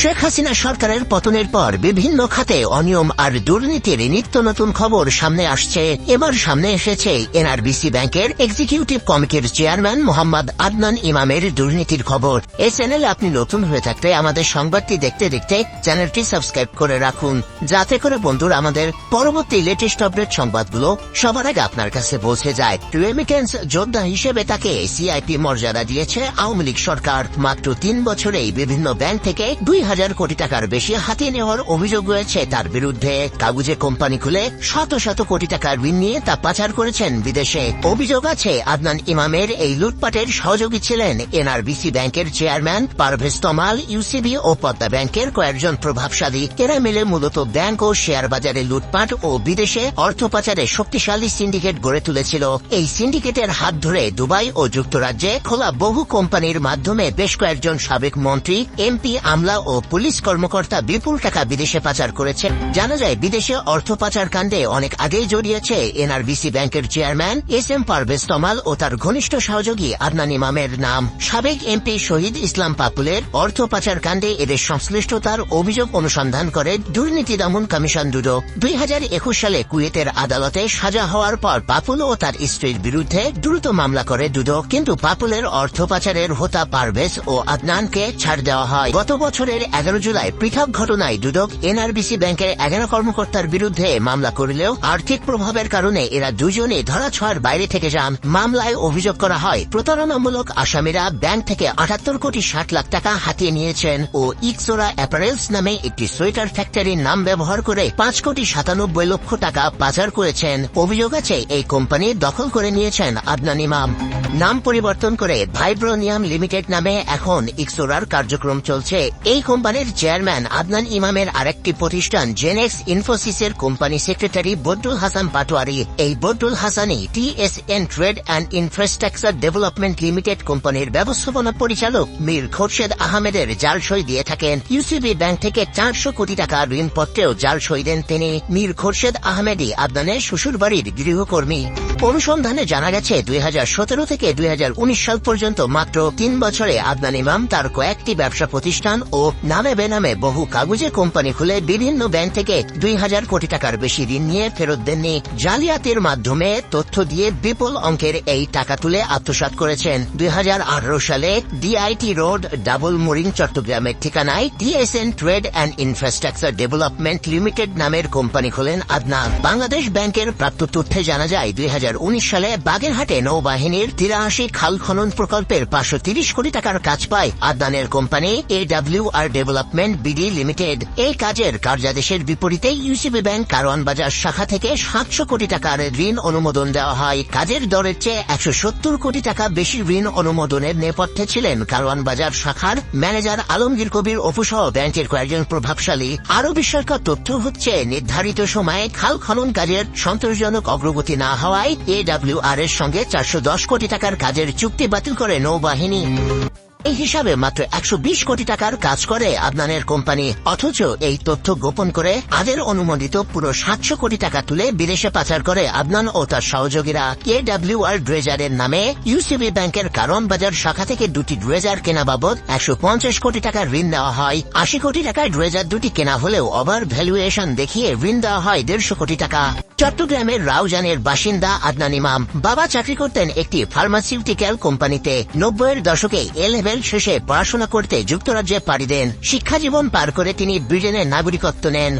শেখ হাসিনা সরকারের পতনের পর বিভিন্ন খাতে অনিয়ম আর দুর্নীতির নিত্য নতুন খবর সামনে আসছে। এবার সামনে এসেছে এনআরবিসি ব্যাংকের এক্সিকিউটিভ কমিটির চেয়ারম্যান মোহাম্মদ আদনান ইমামের দুর্নীতির খবর। এই চ্যানেলে আপনি নতুন হয়ে থাকলে আমাদের সংবাদটি দেখতে দেখতে চ্যানেলটি সাবস্ক্রাইব করে রাখুন। যাতে করে বন্ধুরা আমাদের পরবর্তী লেটেস্ট আপডেট সংবাদগুলো সবার আগে আপনার কাছে পৌঁছে যায়। রেমিটেন্স যোদ্ধা হিসেবে তাকে সিআইপি মর্যাদা দিয়েছে আওয়ামী লীগ সরকার। মাত্র তিন বছরেই বিভিন্ন ব্যাংক থেকে দুই হাজার কোটি টাকার বেশি হাতিয়ে নেওয়ার অভিযোগ রয়েছে। তার বিরুদ্ধে কাগুজে কোম্পানি খুলে শত শত কোটি টাকার ঋণ নিয়ে তা পাচার করেছেন বিদেশে। অভিযোগ আছে, আদনান ইমামের এই লুটপাটের সহযোগী ছিলেন এনআরবিসি ব্যাংকের চেয়ারম্যান পারভেজ তমাল, ইউসিবি ও পদ্মা ব্যাংকের কয়েকজন প্রভাবশালী। এরা মিলে মূলত ব্যাংক ও শেয়ার বাজারে লুটপাট ও বিদেশে অর্থ পাচারে শক্তিশালী সিন্ডিকেট গড়ে তুলেছিল। এই সিন্ডিকেটের হাত ধরে দুবাই ও যুক্তরাজ্যে খোলা বহু কোম্পানির মাধ্যমে বেশ কয়েকজন সাবেক মন্ত্রী, এমপি আমলা ও পুলিশ কর্মকর্তা বিপুল টাকা বিদেশে পাচার করেছে। জানা যায়, বিদেশে অর্থ পাচার কাণ্ডে অনেক আগেই জড়িয়েছে এনআরবিসি ব্যাংকের chairman S M Parvez Tamal ও তার ঘনিষ্ঠ সহযোগী আদনান ইমামের নাম। সাবেক এমপি শহীদ ইসলাম পাপুলের অর্থ পাচার কাণ্ডে এদের সংশ্লিষ্টতার অভিযোগ অনুসন্ধান করে দুর্নীতি দমন কমিশন দুদক দুই হাজার একুশ সালে কুয়েতের আদালতে সাজা হওয়ার পর পাপুল ও তার স্ত্রীর বিরুদ্ধে দ্রুত মামলা করে দুদক কিন্তু পাপুলের অর্থ পাচারের হোতা পারভেজ ও আদনানকে ছাড় দেওয়া হয়। গত বছরের এগারো জুলাই পৃথক ঘটনায় দুদক এনআরবিসি ব্যাংকের এগারো কর্মকর্তার বিরুদ্ধে মামলা করলেও আর্থিক প্রভাবের কারণে এরা দুজনে ধরাছোঁয়ার বাইরে থেকে যান। মামলায় অভিযোগ করা হয়, প্রতারণামূলক আসামিরা ব্যাংক থেকে আটাত্তর কোটি ষাট লাখ টাকা হাতিয়ে নিয়েছেন ও ইকসোরা অ্যাপারেলস নামে একটি সোয়েটার ফ্যাক্টরির নাম ব্যবহার করে পাঁচ কোটি সাতানব্বই লক্ষ টাকা পাচার করেছেন। অভিযোগ আছে, এই কোম্পানি দখল করে নিয়েছেন আদনান ইমাম। নাম পরিবর্তন করে ভাইব্রোনিয়াম লিমিটেড নামে এখন ইকসোরার কার্যক্রম চলছে। এই কোম্পানির চেয়ারম্যান আদনান ইমামের আরেকটি প্রতিষ্ঠান জেনেক্স ইনফোসিসের কোম্পানি সেক্রেটারি বদরুল হাসান পাটোয়ারি। এই Badrul Hasani TSN trade and infrastructure development limited কোম্পানির ব্যবস্থাপনা পরিচালক মীর খোরশেদ আহমেদের জাল সই দিয়ে থাকেন। ইউসিবি ব্যাংক থেকে চারশো কোটি টাকা ঋণপত্রেও জাল সই দেন তিনি। মীর খোরশেদ আহমেদি আদনানের শ্বশুরবাড়ির গৃহকর্মী। অনুসন্ধানে জানা গেছে, দুই হাজার সতেরো থেকে দুই হাজার উনিশ সাল পর্যন্ত মাত্র তিন বছরে আদনান ইমাম তার কয়েকটি ব্যবসা প্রতিষ্ঠান ও নামে বেনামে বহু কাগজে কোম্পানি খুলে বিভিন্ন ব্যাংক থেকে দুই হাজার কোটি টাকার বেশি ঋণ নিয়ে ফেরত দেননি। জালিয়াতির মাধ্যমে তথ্য দিয়ে বিপুল অঙ্কের এই টাকা তুলে আত্মসাৎ করেছেন। দুই হাজার সালে ডিআইটি রোড ডাবল মোরিং চট্টগ্রামের ঠিকানায় TSN trade and infrastructure development limited নামের কোম্পানি খোলেন আদনান বাংলাদেশ ব্যাংকের প্রাপ্ত তথ্যে জানা যায়, দুই হাজার উনিশ সালে বাগেরহাটে নৌবাহিনীর তিরাশি খাল খনন প্রকল্পের পাঁচশো কোটি টাকার কাজ পায়। আদনানের company A W R development BD limited এই কাজের কার্যাদেশের বিপরীতে ইউসিবি ব্যাংক কারওয়ান বাজার শাখা থেকে সাতশো কোটি টাকার ঋণ অনুমোদন দেওয়া হয়। কাজের দরের চেয়ে একশো সত্তর কোটি টাকা বেশি ঋণ অনুমোদনের নেপথ্যে ছিলেন কারওয়ান বাজার শাখার ম্যানেজার আলমগীর কবির অপুসহ ব্যাংকের কয়েকজন প্রভাবশালী। আরও বিস্ময়কর তথ্য হচ্ছে, নির্ধারিত সময়ে খাল খনন কাজের সন্তোষজনক অগ্রগতি না হওয়ায় এ ডাব্লিউ আর এর সঙ্গে চারশো দশ কোটি টাকার কাজের চুক্তি বাতিল করে নৌবাহিনী। এই হিসাবে মাত্র একশো বিশ কোটি টাকার কাজ করে আদনানের কোম্পানি। অথচ এই তথ্য গোপন করে আদের অনুমোদিত পুরো সাতশো কোটি টাকা তুলে বিদেশে পাচার করে আদনান ও তার সহযোগীরা কে ডাব্লিউ আর ড্রেজারের নামে ইউসিবি ব্যাংকের কারণ বাজার শাখা থেকে দুটি ড্রেজার কেনা বাবদ একশো পঞ্চাশ কোটি টাকার ঋণ দেওয়া হয়। আশি কোটি টাকায় ড্রেজার দুটি কেনা হলেও ওভার ভ্যালুয়েশন দেখিয়ে ঋণ দেওয়া হয় দেড়শো কোটি টাকা। চট্টগ্রামের রাউজানের বাসিন্দা আদনান ইমাম। বাবা চাকরি করতেন একটি ফার্মাসিউটিক্যাল কোম্পানিতে। নব্বইয়ের দশকে এ লেভেল শেষে পড়াশোনা করতে যুক্তরাজ্যে পাড়ি দেন। শিক্ষাজীবন পার করে তিনি ব্রিটেনের নাগরিকত্ব নেন।